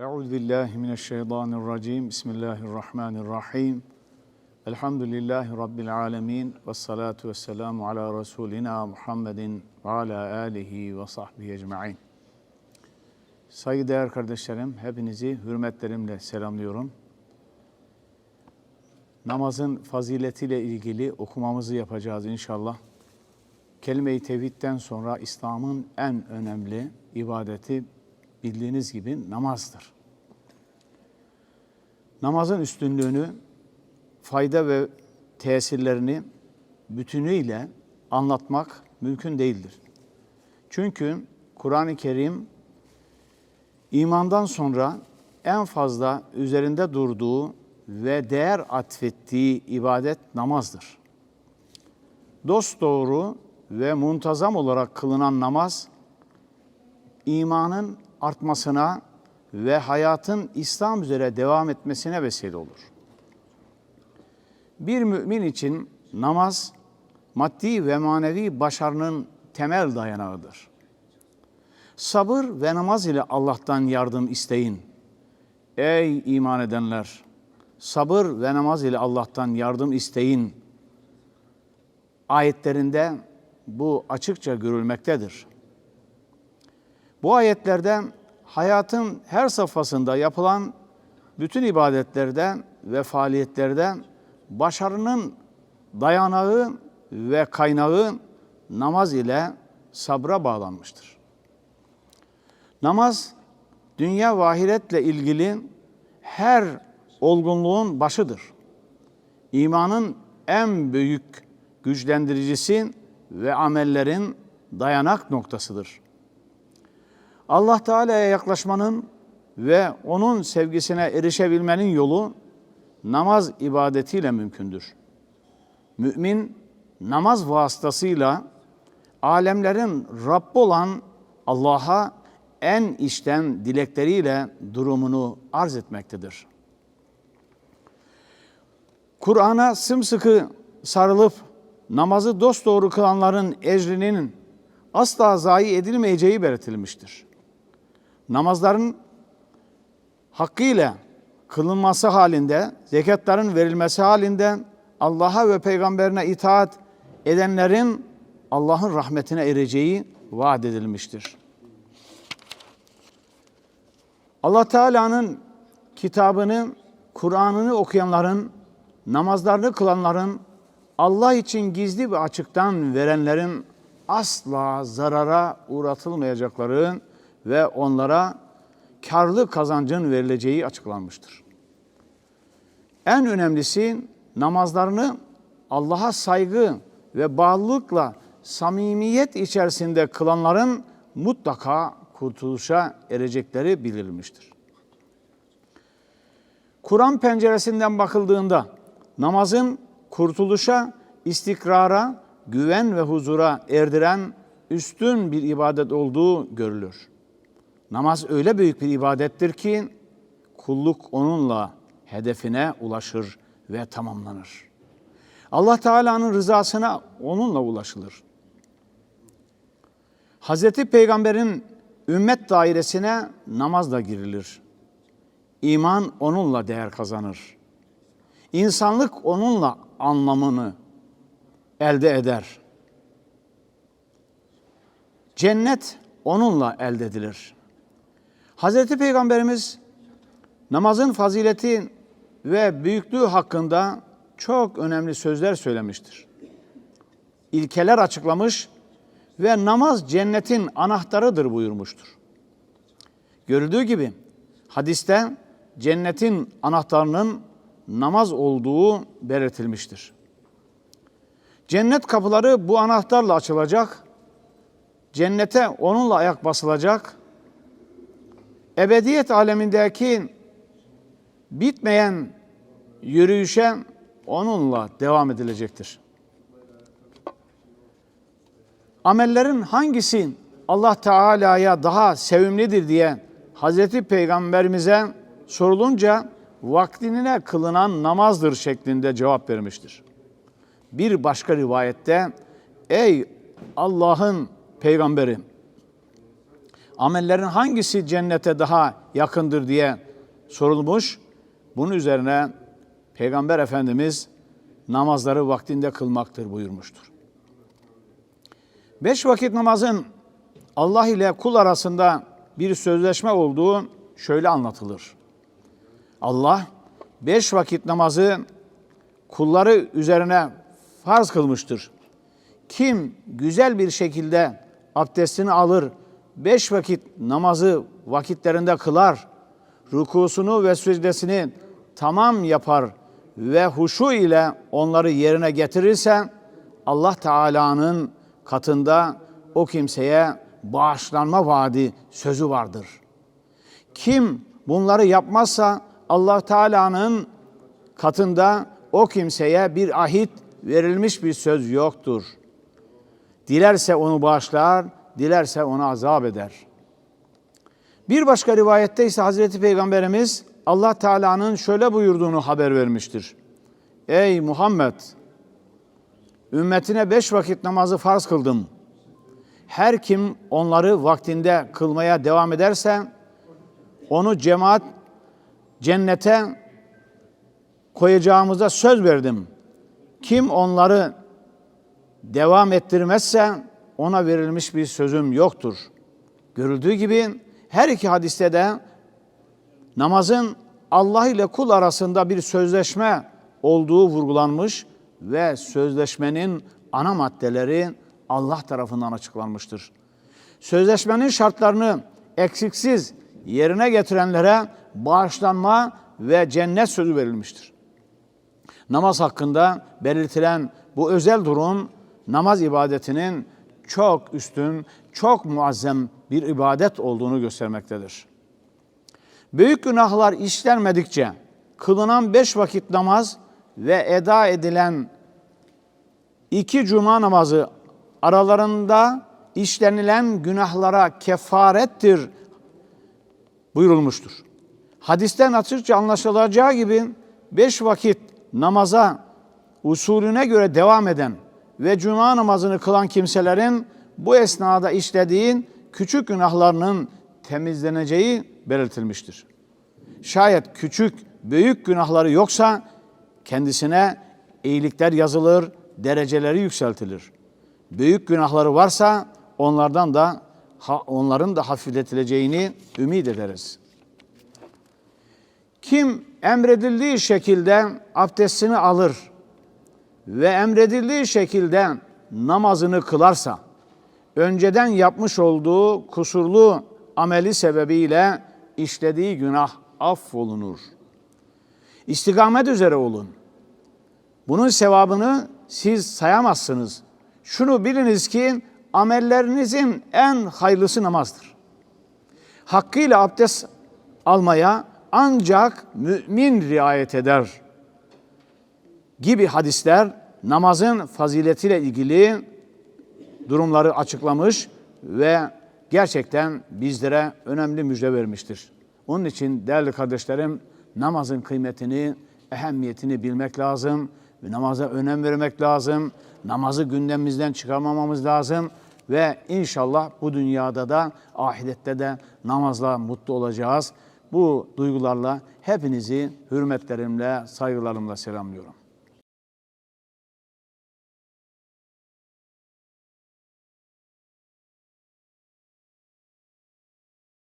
Euzu billahi mineşşeytanirracim. Bismillahirrahmanirrahim. Elhamdülillahi rabbil alamin ve salatu vesselamu ala rasulina Muhammedin ve ala alihi ve sahbihi ecmaîn. Saygıdeğer kardeşlerim, hepinizi hürmetlerimle selamlıyorum. Namazın faziletiyle ilgili okumamızı yapacağız inşallah. Kelime-i tevhidden sonra İslam'ın en önemli ibadeti bildiğiniz gibi namazdır. Namazın üstünlüğünü, fayda ve tesirlerini bütünüyle anlatmak mümkün değildir. Çünkü Kur'an-ı Kerim imandan sonra en fazla üzerinde durduğu ve değer atfettiği ibadet namazdır. Dost doğru ve muntazam olarak kılınan namaz imanın artmasına ve hayatın İslam üzere devam etmesine vesile olur. Bir mümin için namaz maddi ve manevi başarının temel dayanağıdır. Sabır ve namaz ile Allah'tan yardım isteyin. Ey iman edenler! Sabır ve namaz ile Allah'tan yardım isteyin. Ayetlerinde bu açıkça görülmektedir. Bu ayetlerde hayatın her safhasında yapılan bütün ibadetlerde ve faaliyetlerde başarının dayanağı ve kaynağı namaz ile sabra bağlanmıştır. Namaz dünya ve ahiretle ilgili her olgunluğun başıdır. İmanın en büyük güçlendiricisi ve amellerin dayanak noktasıdır. Allah Teala'ya yaklaşmanın ve onun sevgisine erişebilmenin yolu namaz ibadetiyle mümkündür. Mümin namaz vasıtasıyla alemlerin Rabbi olan Allah'a en içten dilekleriyle durumunu arz etmektedir. Kur'an'a sımsıkı sarılıp namazı dosdoğru kılanların ecrinin asla zayi edilmeyeceği belirtilmiştir. Namazların hakkıyla kılınması halinde, zekatların verilmesi halinde Allah'a ve peygamberine itaat edenlerin Allah'ın rahmetine ereceği vaat edilmiştir. Allah Teala'nın kitabını, Kur'an'ını okuyanların, namazlarını kılanların, Allah için gizli ve açıktan verenlerin asla zarara uğratılmayacakları ve onlara karlı kazancın verileceği açıklanmıştır. En önemlisi namazlarını Allah'a saygı ve bağlılıkla samimiyet içerisinde kılanların mutlaka kurtuluşa erecekleri bildirilmiştir. Kur'an penceresinden bakıldığında namazın kurtuluşa, istikrara, güven ve huzura erdiren üstün bir ibadet olduğu görülür. Namaz öyle büyük bir ibadettir ki kulluk onunla hedefine ulaşır ve tamamlanır. Allah Teala'nın rızasına onunla ulaşılır. Hazreti Peygamber'in ümmet dairesine namazla girilir. İman onunla değer kazanır. İnsanlık onunla anlamını elde eder. Cennet onunla elde edilir. Hazreti Peygamberimiz namazın fazileti ve büyüklüğü hakkında çok önemli sözler söylemiştir. İlkeler açıklamış ve namaz cennetin anahtarıdır buyurmuştur. Görüldüğü gibi hadiste cennetin anahtarının namaz olduğu belirtilmiştir. Cennet kapıları bu anahtarla açılacak. Cennete onunla ayak basılacak. Ebediyet alemindeki bitmeyen yürüyüşe onunla devam edilecektir. Amellerin hangisi Allah Teala'ya daha sevimlidir diye Hazreti Peygamberimize sorulunca vaktine kılınan namazdır şeklinde cevap vermiştir. Bir başka rivayette ey Allah'ın peygamberi amellerin hangisi cennete daha yakındır diye sorulmuş. Bunun üzerine Peygamber Efendimiz namazları vaktinde kılmaktır buyurmuştur. Beş vakit namazın Allah ile kul arasında bir sözleşme olduğu şöyle anlatılır. Allah beş vakit namazı kulları üzerine farz kılmıştır. Kim güzel bir şekilde abdestini alır, beş vakit namazı vakitlerinde kılar, rukusunu ve secdesini tamam yapar ve huşu ile onları yerine getirirse Allah Teala'nın katında o kimseye bağışlanma vaadi sözü vardır. Kim bunları yapmazsa Allah Teala'nın katında o kimseye bir ahit verilmiş bir söz yoktur. Dilerse onu bağışlar, dilerse onu azap eder. Bir başka rivayette ise Hazreti Peygamberimiz Allah Teala'nın şöyle buyurduğunu haber vermiştir. Ey Muhammed! Ümmetine beş vakit namazı farz kıldım. Her kim onları vaktinde kılmaya devam ederse onu cemaat cennete koyacağımıza söz verdim. Kim onları devam ettirmezse ona verilmiş bir sözüm yoktur. Görüldüğü gibi her iki hadiste de namazın Allah ile kul arasında bir sözleşme olduğu vurgulanmış ve sözleşmenin ana maddeleri Allah tarafından açıklanmıştır. Sözleşmenin şartlarını eksiksiz yerine getirenlere bağışlanma ve cennet sözü verilmiştir. Namaz hakkında belirtilen bu özel durum namaz ibadetinin çok üstün, çok muazzem bir ibadet olduğunu göstermektedir. Büyük günahlar işlenmedikçe kılınan beş vakit namaz ve eda edilen iki cuma namazı aralarında işlenilen günahlara kefarettir buyurulmuştur. Hadisten açıkça anlaşılacağı gibi beş vakit namaza usulüne göre devam eden ve cuma namazını kılan kimselerin bu esnada işlediğin küçük günahlarının temizleneceği belirtilmiştir. Şayet küçük, büyük günahları yoksa kendisine iyilikler yazılır, dereceleri yükseltilir. Büyük günahları varsa onlardan da onların da hafifletileceğini ümit ederiz. Kim emredildiği şekilde abdestini alır ve emredildiği şekilde namazını kılarsa önceden yapmış olduğu kusurlu ameli sebebiyle işlediği günah affolunur. İstikamet üzere olun. Bunun sevabını siz sayamazsınız. Şunu biliniz ki amellerinizin en hayırlısı namazdır. Hakkıyla abdest almaya ancak mümin riayet eder gibi hadisler namazın faziletiyle ilgili durumları açıklamış ve gerçekten bizlere önemli müjde vermiştir. Onun için değerli kardeşlerim namazın kıymetini, ehemmiyetini bilmek lazım ve namaza önem vermek lazım. Namazı gündemimizden çıkarmamamız lazım ve inşallah bu dünyada da ahirette de namazla mutlu olacağız. Bu duygularla hepinizi hürmetlerimle, saygılarımla selamlıyorum.